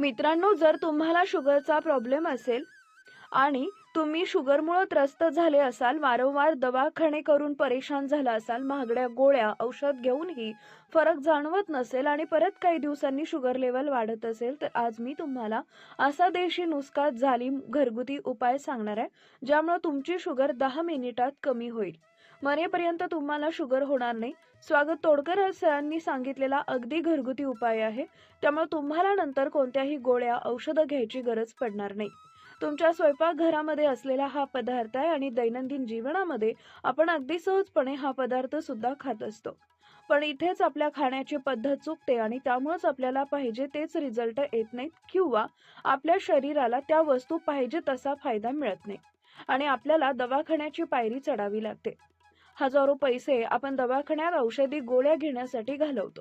मित्रांनो जर तुम्हाला शुगरचा प्रॉब्लेम असेल आणि तुम्ही शुगरमुळं त्रस्त झाले असाल वारंवार दवाखाने करून परेशान झाला असाल महागड्या गोळ्या औषध घेऊनही फरक जाणवत नसेल आणि परत काही दिवसांनी शुगर लेवल वाढत असेल तर आज मी तुम्हाला असा देशी नुसका झाली घरगुती उपाय सांगणार आहे ज्यामुळे तुमची शुगर दहा मिनिटात कमी होईल. मरेपर्यंत तुम्हाला शुगर होणार नाही. स्वागत तोडकर सरांनी सांगितलेला अगदी घरगुती उपाय आहे. त्यामुळे तुम्हाला नंतर कोणत्याही गोळ्या औषधं घ्यायची गरज पडणार नाही. तुमच्या स्वयंपाकघरामध्ये असलेला हा पदार्थ आहे आणि दैनंदिन जीवनामध्ये आपण अगदी सहजपणे हा पदार्थ सुद्धा खात असतो. पण इथेच आपल्या खाण्याची पद्धत चुकते आणि त्यामुळेच आपल्याला पाहिजे तेच रिझल्ट येत नाहीत किंवा आपल्या शरीराला त्या वस्तू पाहिजे तसा फायदा मिळत नाही. आणि आपल्याला दवाखान्याची पायरी चढावी लागते. हजारो पैसे आपण दवाखान्यात औषधी गोळ्या घेण्यासाठी घालवतो.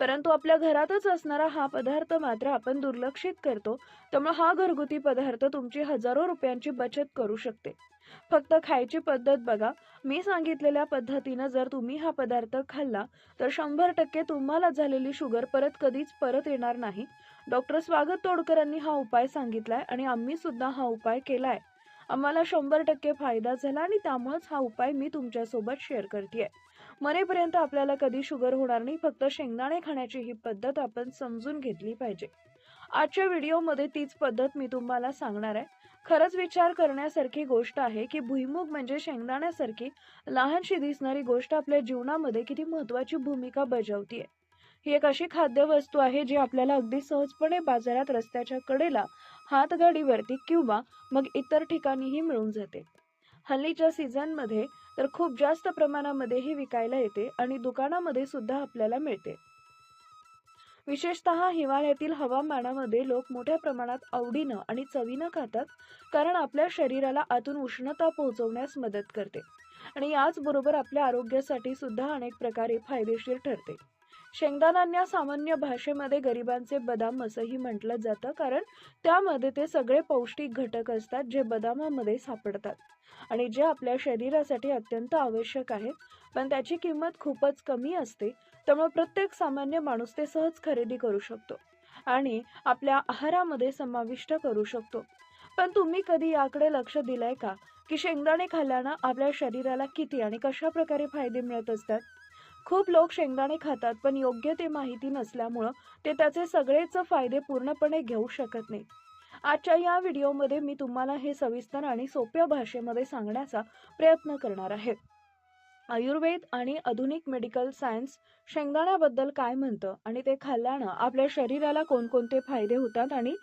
परंतु आपल्या घरातच असणारा हा पदार्थ मात्र आपण दुर्लक्षित करतो त्यामुळे हा घरगुती पदार्थ तुमची हजारो रुपयांची बचत करू शकते. फक्त खायची पद्धत बघा. मी सांगितलेल्या पद्धतीनं जर तुम्ही हा पदार्थ खाल्ला तर शंभर टक्के तुम्हाला झालेली शुगर परत कधीच परत येणार नाही. डॉक्टर स्वागत तोडकरांनी हा उपाय सांगितलाय आणि आम्ही सुद्धा हा उपाय केलाय. आम्हाला शंभर टक्के फायदा झाला आणि त्यामुळेच हा उपाय मी तुमच्यासोबत शेअर करते मरेपर्यंत आपल्याला कधी शुगर होणार नाही फक्त शेंगदाणे खाण्याची ही पद्धत आपण समजून घेतली पाहिजे. आजच्या व्हिडिओमध्ये तीच पद्धत मी तुम्हाला सांगणार आहे. खरंच विचार करण्यासारखी गोष्ट आहे की भुईमुग म्हणजे शेंगदाण्यासारखी लहानशी दिसणारी गोष्ट आपल्या जीवनामध्ये किती महत्वाची भूमिका बजावतीये. ही एक अशी खाद्यवस्तू आहे जी आपल्याला अगदी सहजपणे बाजारात रस्त्याच्या कडेला हातगाडीवरती किंवा मग इतर ठिकाणीही मिळून जाते. हल्लीच्या सीझनमध्ये तर खूप जास्त प्रमाणामध्ये ही विकायला येते आणि दुकानामध्ये सुद्धा आपल्याला मिळते. विशेषतः हिवाळ्यातील हवामानामध्ये लोक मोठ्या प्रमाणात आवडीनं आणि चवीनं खातात कारण आपल्या शरीराला आतून उष्णता पोहोचवण्यास मदत करते आणि याचबरोबर आपल्या आरोग्यासाठी सुद्धा अनेक प्रकारे फायदेशीर ठरते. शेंगदाण्यांना सामान्य भाषेमध्ये गरिबांचे बदाम असंही म्हटलं जातं कारण त्यामध्ये ते सगळे पौष्टिक घटक असतात जे बदामामध्ये सापडतात आणि जे आपल्या शरीरासाठी अत्यंत आवश्यक आहेत. पण त्याची किंमत खूपच कमी असते त्यामुळे प्रत्येक सामान्य माणूस ते सहज खरेदी करू शकतो आणि आपल्या आहारामध्ये समाविष्ट करू शकतो. पण तुम्ही कधी याकडे लक्ष दिलंय का? की शेंगदाणे खाल्ल्यानं आपल्या शरीराला किती आणि कशा प्रकारे फायदे मिळत असतात? खूप लोक शेंगदाणे खातात पण योग्य ते माहिती नसल्यामुळं ते त्याचे सगळेच फायदे पूर्णपणे घेऊ शकत नाही आजच्या या व्हिडिओमध्ये मी तुम्हाला हे सविस्तर आणि सोप्या भाषेमध्ये सांगण्याचा प्रयत्न करणार आहे. आयुर्वेद आणि आधुनिक मेडिकल सायन्स शेंगदाण्याबद्दल काय म्हणतं आणि ते खाल्ल्यानं आपल्या शरीराला कोणकोणते फायदे होतात आणि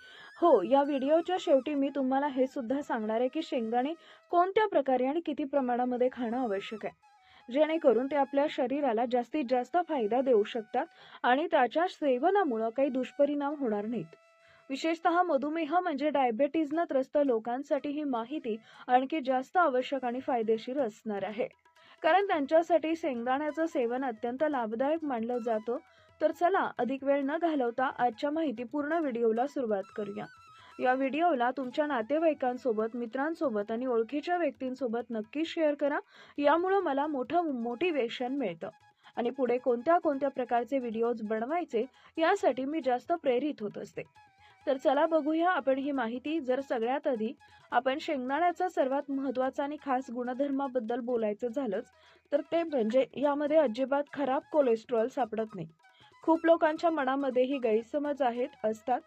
हो या व्हिडिओच्या शेवटी मी तुम्हाला हे सुद्धा सांगणार आहे की शेंगदाणे कोणत्या प्रकारे आणि किती प्रमाणामध्ये खाणं आवश्यक आहे. जेणेकरून ते आपल्या शरीराला जास्तीत जास्त फायदा देऊ शकतात आणि त्याच्या सेवनामुळं काही दुष्परिणाम होणार नाहीत. विशेषतः मधुमेह म्हणजे डायबेटीजनं त्रस्त लोकांसाठी ही माहिती आणखी जास्त आवश्यक आणि फायदेशीर असणार आहे. कारण त्यांच्यासाठी शेंगदाण्याचं सेवन अत्यंत लाभदायक मानलं जातं. तर चला अधिक वेळ न घालवता आजच्या माहिती पूर्ण व्हिडिओला सुरुवात करूया. या व्हिडिओला तुमच्या नातेवाईकांसोबत मित्रांसोबत आणि ओळखीच्या व्यक्तींसोबत नक्की शेअर करा. यामुळं मला मोठं मोटिवेशन मिळतं. आणि पुढे कोणत्या कोणत्या प्रकारचे व्हिडिओज बनवायचे यासाठी मी जास्त प्रेरित होत असते. तर चला बघूया आपण ही माहिती जर सगळ्यात आधी आपण शेंगदाण्याचा सर्वात महत्त्वाचा आणि खास गुणधर्माबद्दल बोलायचं झालंच तर ते म्हणजे यामध्ये अजिबात खराब कोलेस्ट्रॉल सापडत नाही. खूप लोकांच्या मनामध्ये ही गैरसमज आहेत असतात.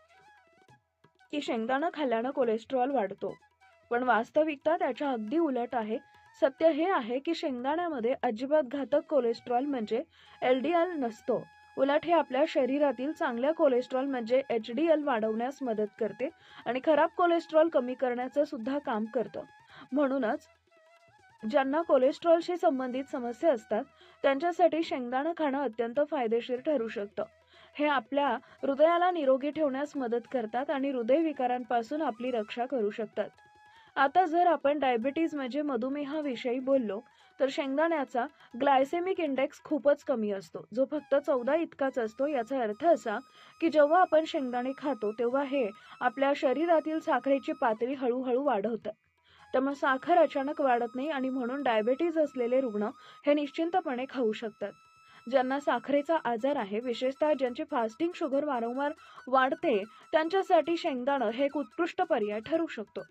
की शेंगदाणा खाल्ल्यानं कोलेस्ट्रॉल वाढतो. पण वास्तविकता त्याच्या अगदी उलट आहे. सत्य हे आहे की शेंगदाण्यामध्ये अजिबात घातक कोलेस्ट्रॉल म्हणजे एल डी एल नसतो. उलट हे आपल्या शरीरातील चांगल्या कोलेस्ट्रॉल म्हणजे एच डी एल वाढवण्यास मदत करते आणि खराब कोलेस्ट्रॉल कमी करण्याचं सुद्धा काम करतं. म्हणूनच ज्यांना कोलेस्ट्रॉलशी संबंधित समस्या असतात त्यांच्यासाठी शेंगदाणा खाणं अत्यंत फायदेशीर ठरू शकतं. हे आपल्या हृदयाला निरोगी ठेवण्यास मदत करतात आणि हृदयविकारांपासून आपली रक्षा करू शकतात. आता जर आपण डायबिटीज म्हणजे मधुमेहाविषयी बोललो तर शेंगदाण्याचा ग्लायसेमिक इंडेक्स खूपच कमी असतो. जो फक्त चौदा इतकाच असतो. याचा अर्थ असा की जेव्हा आपण शेंगदाणे खातो तेव्हा हे आपल्या शरीरातील साखरेची पातळी हळूहळू वाढवतात त्यामुळे साखर अचानक वाढत नाही आणि म्हणून डायबेटीज असलेले रुग्ण हे निश्चिंतपणे खाऊ शकतात. ज्यांना साखरेचा आजार आहे विशेषतः ज्यांची फास्टिंग शुगर वारंवार वाढते त्यांच्यासाठी शेंगदाणं हे एक उत्कृष्ट पर्याय ठरू शकतो.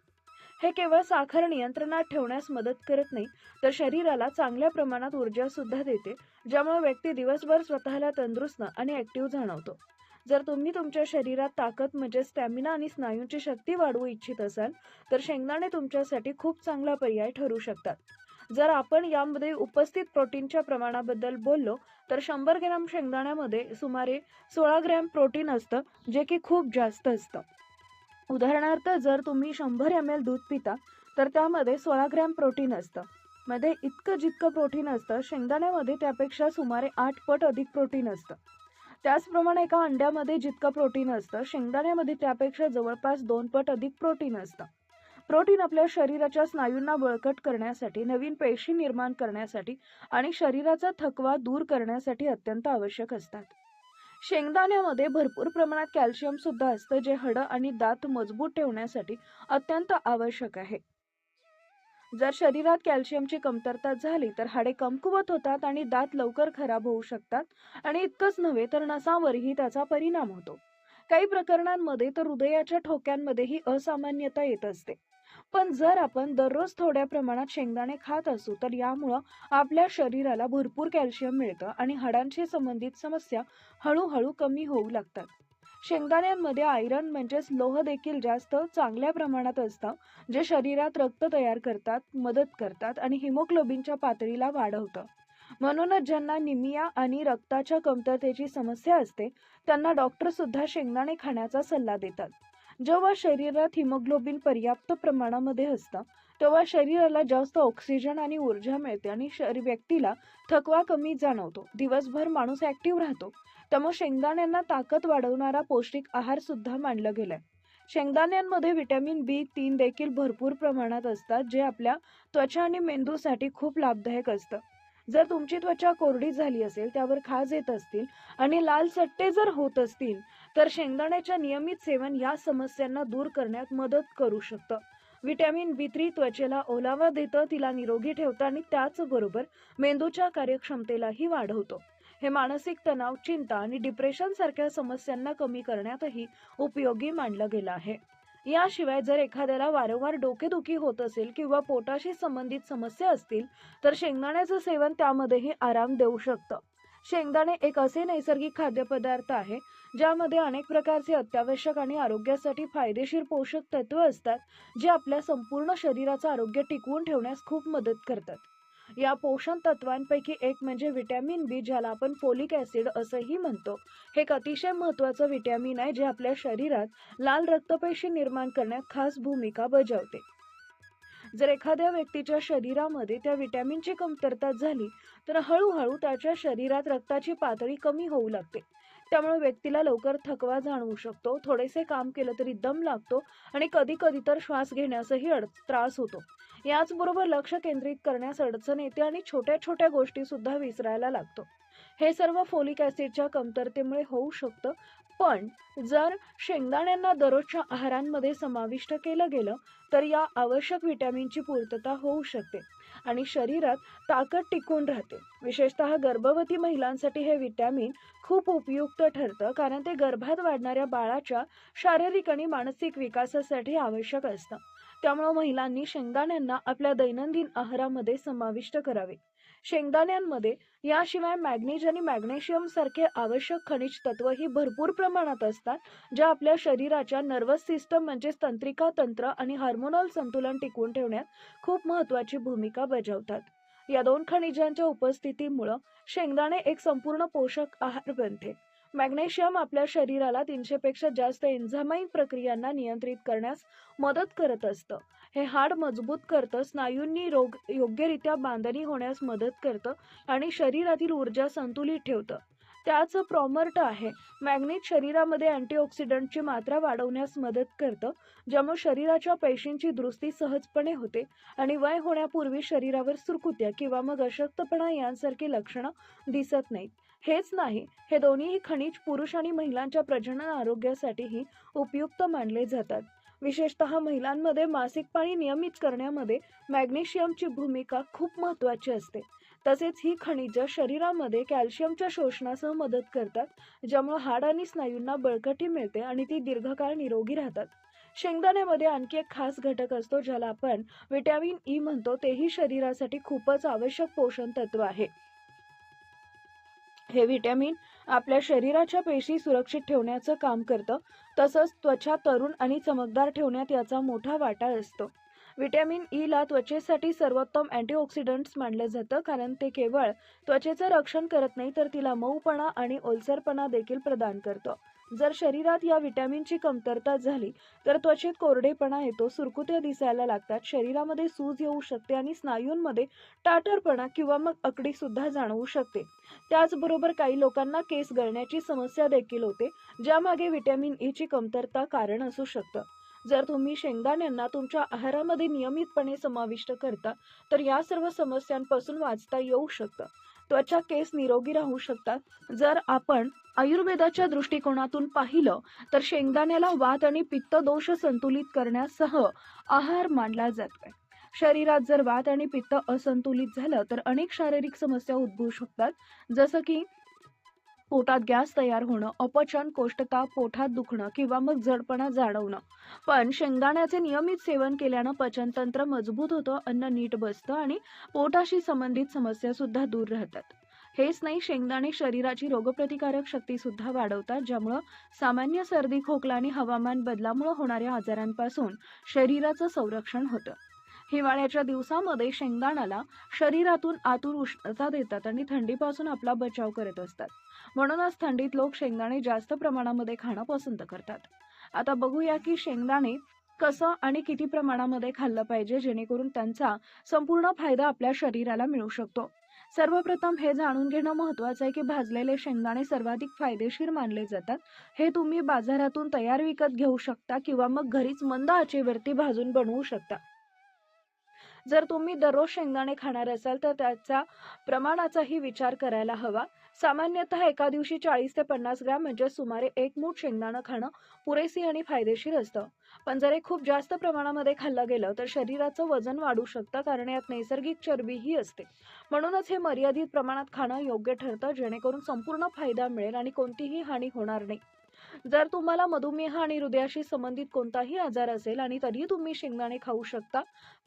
हे केवळ साखर नियंत्रणात ठेवण्यास मदत करत नाही तर शरीराला चांगल्या प्रमाणात ऊर्जा सुद्धा देते ज्यामुळे व्यक्ती दिवसभर स्वतःला तंदुरुस्त आणि ऍक्टिव्ह जाणवतो. जर तुम्ही तुमच्या शरीरात ताकद म्हणजे स्टॅमिना आणि स्नायूंची शक्ती वाढवू इच्छित असाल तर शेंगदाणे तुमच्यासाठी खूप चांगला पर्याय ठरू शकतात. जर आपण यामध्ये उपस्थित प्रोटीनच्या प्रमाणाबद्दल बोललो तर शंभर ग्रॅम शेंगदाण्यामध्ये सुमारे सोळा ग्रॅम प्रोटीन असतं जे की खूप जास्त असतं. उदाहरणार्थ जर तुम्ही शंभर एम एल दूध पिता तर त्यामध्ये सोळा ग्रॅम प्रोटीन असतं. मध्ये इतकं जितकं प्रोटीन असतं शेंगदाण्यामध्ये त्यापेक्षा सुमारे आठ पट अधिक प्रोटीन असतं. त्याचप्रमाणे एका अंड्यामध्ये जितकं प्रोटीन असतं शेंगदाण्यामध्ये त्यापेक्षा जवळपास दोन पट अधिक प्रोटीन असतं. प्रोटीन आपल्या शरीराच्या स्नायूंना बळकट करण्यासाठी नवीन पेशी निर्माण करण्यासाठी आणि शरीराचा थकवा दूर करण्यासाठी अत्यंत आवश्यक असतात. शेंगदाण्यामध्ये भरपूर प्रमाणात कॅल्शियम सुद्धा असतं जे हड आणि दात मजबूत ठेवण्यासाठी अत्यंत आवश्यक आहे. जर शरीरात कॅल्शियमची कमतरता झाली तर हाडे कमकुवत होतात आणि दात लवकर खराब होऊ शकतात आणि इतकंच नव्हे तर नसावरही त्याचा परिणाम होतो. काही प्रकरणांमध्ये तर हृदयाच्या ठोक्यांमध्येही असामान्यता येत असते. पण जर आपण दररोज थोड्या प्रमाणात शेंगदाणे खात असू तर यामुळं आपल्या शरीराला भरपूर कॅल्शियम मिळतं आणि हाडांशी संबंधित समस्या हळूहळू कमी होऊ लागतात. शेंगदाण्यांमध्ये आयरन म्हणजेच लोह देखील जास्त चांगल्या प्रमाणात असतं जे शरीरात रक्त तयार करतात मदत करतात आणि हिमोग्लोबिनच्या पातळीला वाढवतं. म्हणूनच ज्यांना निमिया आणि रक्ताच्या कमतरतेची समस्या असते त्यांना डॉक्टर सुद्धा शेंगदाणे खाण्याचा सल्ला देतात. जेव्हा शरीरात हिमोग्लोबिन पर्याप्त प्रमाणामध्ये असतं तेव्हा शरीराला जास्त ऑक्सिजन आणि ऊर्जा मिळते आणि शरीर व्यक्तीला थकवा कमी जाणवतो. दिवसभर माणूस ऍक्टिव्ह राहतो. त्यामुळे शेंगदाण्यांना ताकद वाढवणारा पौष्टिक आहार सुद्धा मानलं गेलाय. शेंगदाण्यांमध्ये व्हिटॅमिन बी तीन देखील भरपूर प्रमाणात असतात जे आपल्या त्वचा आणि मेंदूसाठी खूप लाभदायक असतं. जर तुमची त्वचा कोरडी झाली असेल त्यावर खाज येत असतील आणि लाल चट्टे जर होत असतील तर शेंगदाण्याच्या नियमित सेवन या समस्यांना दूर करण्यात मदत करू शकतं. व्हिटॅमिन बी थ्री त्वचेला ओलावा देतं तिला निरोगी ठेवतं आणि त्याचबरोबर मेंदूच्या कार्यक्षमतेलाही वाढवतो. हे मानसिक तणाव चिंता आणि डिप्रेशन सारख्या समस्यांना कमी करण्यातही उपयोगी मानलं गेलं आहे. याशिवाय जर एखाद्याला वारंवार डोकेदुखी होत असेल किंवा पोटाशी संबंधित समस्या असतील तर शेंगदाण्याचं सेवन त्यामध्येही आराम देऊ शकतं. शेंगदाणे एक असे नैसर्गिक खाद्यपदार्थ आहे ज्यामध्ये अनेक प्रकारचे अत्यावश्यक आणि आरोग्यासाठी फायदेशीर पोषक तत्व असतात जे आपल्या संपूर्ण शरीराचं आरोग्य टिकवून ठेवण्यास खूप मदत करतात. या पोषण तत्वांपैकी एक म्हणजे व्हिटॅमिन बी ज्याला आपण फोलिक ऍसिड असंही म्हणतो. हे एक अतिशय महत्वाचं व्हिटॅमिन आहे जे आपल्या शरीरात लाल रक्तपेशी निर्माण करण्यात खास भूमिका बजावते. जर एखाद्या व्यक्तीच्या शरीरामध्ये त्या व्हिटॅमिनची कमतरता झाली तर हळूहळू त्याच्या शरीरात रक्ताची पातळी कमी होऊ लागते. त्यामुळे व्यक्तीला लवकर थकवा जाणवू शकतो. थोडेसे काम केलं तरी दम लागतो आणि कधी कधी तर श्वास घेण्यासही अड त्रास होतो. याचबरोबर लक्ष केंद्रित करण्यास अडचण येते आणि छोट्या छोट्या गोष्टी सुद्धा विसरायला लागतो. हे सर्व फोलिक ऍसिडच्या कमतरतेमुळे होऊ शकतं. पण जर शेंगदाण्यांना दररोजच्या आहारांमध्ये समाविष्ट केलं गेलं तर या आवश्यक व्हिटॅमिनची पूर्तता होऊ शकते. आणि शरीरात ताकद टिकून राहते. विशेषतः गर्भवती महिलांसाठी हे व्हिटॅमिन खूप उपयुक्त ठरतं कारण ते गर्भात वाढणाऱ्या बाळाच्या शारीरिक आणि मानसिक विकासासाठी आवश्यक असतं. त्यामुळे महिलांनी शेंगदाण्यांना आपल्या दैनंदिन आहारामध्ये समाविष्ट करावे. शेंगदाण्यांमध्ये याशिवाय मॅग्नेज आणि मॅग्नेशियम सारखे आवश्यक खनिज तत्वही भरपूर प्रमाणात असतात ज्या आपल्या शरीराच्या नर्वस सिस्टम म्हणजेच तंत्रिका तंत्र आणि हार्मोनल संतुलन टिकवून ठेवण्यात खूप महत्वाची भूमिका बजावतात. या दोन खनिजांच्या उपस्थितीमुळं शेंगदाणे एक संपूर्ण पोषक आहार बनते. मॅग्नेशियम आपल्या शरीराला तीनशे पेक्षा जास्त एन्झामाइन प्रक्रियांना नियंत्रित करण्यास मदत करत असतं. हे हाड मजबूत करतं स्नायूंनी रोग योग्यरित्या बांधणी होण्यास मदत करतं आणि शरीरातील ऊर्जा संतुलित ठेवतं. त्याच प्रॉमर्ट आहे मॅग्नेट शरीरामध्ये अँटीऑक्सिडंटची मात्रा वाढवण्यास मदत करतं ज्यामुळे शरीराच्या पेशींची दुरुस्ती सहजपणे होते आणि वय होण्यापूर्वी शरीरावर सुरकुत्या किंवा मग अशक्तपणा यांसारखी लक्षणं दिसत नाहीत. हेच नाही हे दोन्हीही खनिज पुरुष आणि महिलांच्या प्रजनन आरोग्यासाठीही उपयुक्त मानले जातात. विशेषतः महिलांमध्ये मासिक पाणी नियमित करण्यामध्ये मॅग्नेशियमची भूमिका खूप महत्त्वाची असते. तसेच ही खनिज शरीरामध्ये कॅल्शियमच्या शोषणासह मदत करतात ज्यामुळे हाड आणि स्नायूंना बळकटी मिळते आणि ती दीर्घकाळ निरोगी राहतात. शेंगदाण्यामध्ये आणखी एक खास घटक असतो ज्याला आपण विटॅमिन ई म्हणतो. तेही शरीरासाठी खूपच आवश्यक पोषण तत्व आहे. हे व्हिटॅमिन आपल्या शरीराच्या पेशी सुरक्षित ठेवण्याचं काम करतं. तसंच त्वचा तरुण आणि चमकदार ठेवण्यात याचा मोठा वाटा असतो. व्हिटॅमिन e ईला त्वचेसाठी सर्वोत्तम अँटीऑक्सिडंट्स मानलं जातं कारण ते केवळ त्वचेचं रक्षण करत नाही तर तिला मऊपणा आणि ओलसरपणा देखील प्रदान करतं. जर शरीरात या विटॅमिनची कमतरता झाली तर त्वचेत कोरडेपणा येतो सुरकुत्या दिसायला लागतात शरीरामध्ये सूज येऊ शकते आणि स्नायूंमध्ये टाटरपणा किंवा मग अकडी सुद्धा जाणवू शकते. त्याचबरोबर काही लोकांना केस गळण्याची समस्या देखील होते ज्यामागे व्हिटॅमिन ई e ची कमतरता कारण असू शकतं. जर तुम्ही शेंगदाण्यांना तुमच्या आहारामध्ये नियमितपणे समाविष्ट करता तर या सर्व समस्यांपासून वाचता येऊ शकतं. त्वचा केस निरोगी राहू शकतात. जर आपण आयुर्वेदाच्या दृष्टिकोनातून पाहिलं तर शेंगदाण्याला वात आणि पित्त दोष संतुलित करण्यासह आहार मानला जातोय. शरीरात जर वात आणि पित्त असंतुलित झालं तर अनेक शारीरिक समस्या उद्भवू शकतात. जसं की पोटात गॅस तयार होणं अपचन कोष्ठता पोटात दुखणं किंवा मग जडपणा जाणवणं. पण शेंगदाण्याचे नियमित सेवन केल्यानं पचनतंत्र मजबूत होतं अन्न नीट बसतं आणि पोटाशी संबंधित समस्या सुद्धा दूर राहतात. हेच नाही शेंगदाणे शरीराची रोगप्रतिकारक शक्ती सुद्धा वाढवतात ज्यामुळं सामान्य सर्दी खोकला आणि हवामान बदलामुळे होणाऱ्या आजारांपासून शरीराचं संरक्षण होतं. हिवाळ्याच्या दिवसामध्ये शेंगदाण्याला शरीरातून आतून उष्णता देतात आणि थंडीपासून आपला बचाव करत असतात. म्हणूनच थंडीत लोक शेंगदाणे जास्त प्रमाणामध्ये खाणं पसंत करतात. आता बघूया की शेंगदाणे कसं आणि किती प्रमाणामध्ये खाल्लं पाहिजे जेणेकरून त्यांचा संपूर्ण फायदा आपल्या शरीराला मिळू शकतो. सर्वप्रथम हे जाणून घेणं महत्वाचं आहे की भाजलेले शेंगदाणे सर्वाधिक फायदेशीर मानले जातात. हे तुम्ही बाजारातून तयार विकत घेऊ शकता किंवा मग घरीच मंद आचेवरती भाजून बनवू शकता. जर तुम्ही दररोज शेंगदाणे खाणार असाल तर त्याचा प्रमाणाचाही विचार करायला हवा. सामान्यतः एका दिवशी चाळीस ते पन्नास ग्रॅम म्हणजे सुमारे एक मूठ शेंगदाणं खाणं पुरेशी आणि फायदेशीर असतं. पण जर हे खूप जास्त प्रमाणामध्ये खाल्लं गेलं तर शरीराचं वजन वाढू शकतं कारण यात नैसर्गिक चरबीही असते. म्हणूनच हे मर्यादित प्रमाणात खाणं योग्य ठरतं जेणेकरून संपूर्ण फायदा मिळेल आणि कोणतीही हानी होणार नाही. जर तुम्हाला मधुमेह आणि हृदयाशी संबंधित कोणताही आजार असेल आणि तरीही तुम्ही शेंगदाणे खाऊ शकता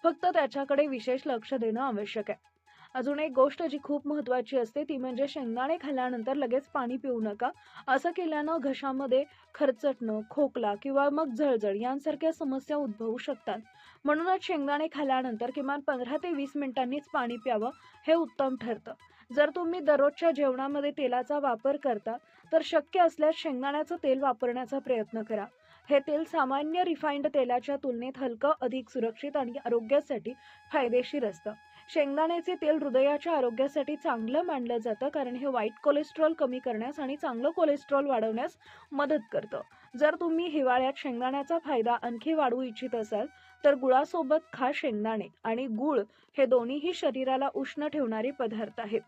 फक्त त्याच्याकडे विशेष लक्ष देणं आवश्यक आहे. अजून एक गोष्ट जी खूप महत्वाची असते ती म्हणजे शेंगदाणे खाल्ल्यानंतर लगेच पाणी पिऊ नका. असं केल्यानं घशामध्ये खरचटणं खोकला किंवा मग जळजळ यांसारख्या समस्या उद्भवू शकतात. म्हणूनच शेंगदाणे खाल्ल्यानंतर किमान पंधरा ते वीस मिनिटांनीच पाणी प्यावं हे उत्तम ठरतं. जर तुम्ही दररोजच्या जेवणामध्ये तेलाचा वापर करता तर शक्य असल्यास शेंगदाण्याचं तेल वापरण्याचा प्रयत्न करा. हे तेल सामान्य रिफाईंड तेलाच्या तुलनेत हलकं अधिक सुरक्षित आणि आरोग्यासाठी फायदेशीर असतं. शेंगदाण्याचे तेल हृदयाच्या आरोग्यासाठी चांगलं मानलं जातं कारण हे वाईट कोलेस्ट्रॉल कमी करण्यास आणि चांगलं कोलेस्ट्रॉल वाढवण्यास मदत करतं. जर तुम्ही हिवाळ्यात शेंगदाण्याचा फायदा आणखी वाढवू इच्छित असाल तर गुळासोबत खा शेंगदाणे आणि गुळ हे दोन्हीही शरीराला उष्ण ठेवणारे पदार्थ आहेत.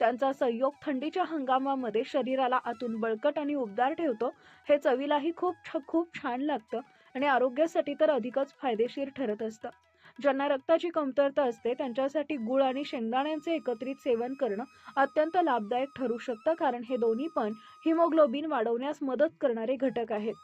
त्यांचा संयोग थंडीच्या हंगामामध्ये शरीराला आतून बळकट आणि उबदार ठेवतो हे चवीलाही खूप खूप छान लागतं आणि आरोग्यासाठी तर अधिकच फायदेशीर ठरत असतं. ज्यांना रक्ताची कमतरता असते त्यांच्यासाठी गुळ आणि शेंगदाण्यांचे एकत्रित सेवन करणं अत्यंत लाभदायक ठरू शकतं कारण हे दोन्ही पण हिमोग्लोबिन वाढवण्यास मदत करणारे घटक आहेत.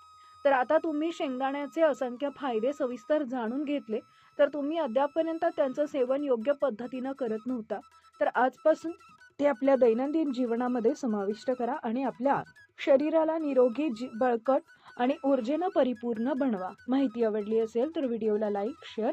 तर आता तुम्ही शेंगदाण्याचे असंख्य फायदे सविस्तर जाणून घेतले तर तुम्ही अद्यापर्यंत त्यांचं सेवन योग्य पद्धतीनं करत नव्हता. तर आजपासून ते आपल्या दैनंदिन जीवनामध्ये समाविष्ट करा आणि आपल्या शरीराला निरोगी जी बळकट आणि ऊर्जेनं परिपूर्ण बनवा. माहिती आवडली असेल तर व्हिडिओला लाईक शेअर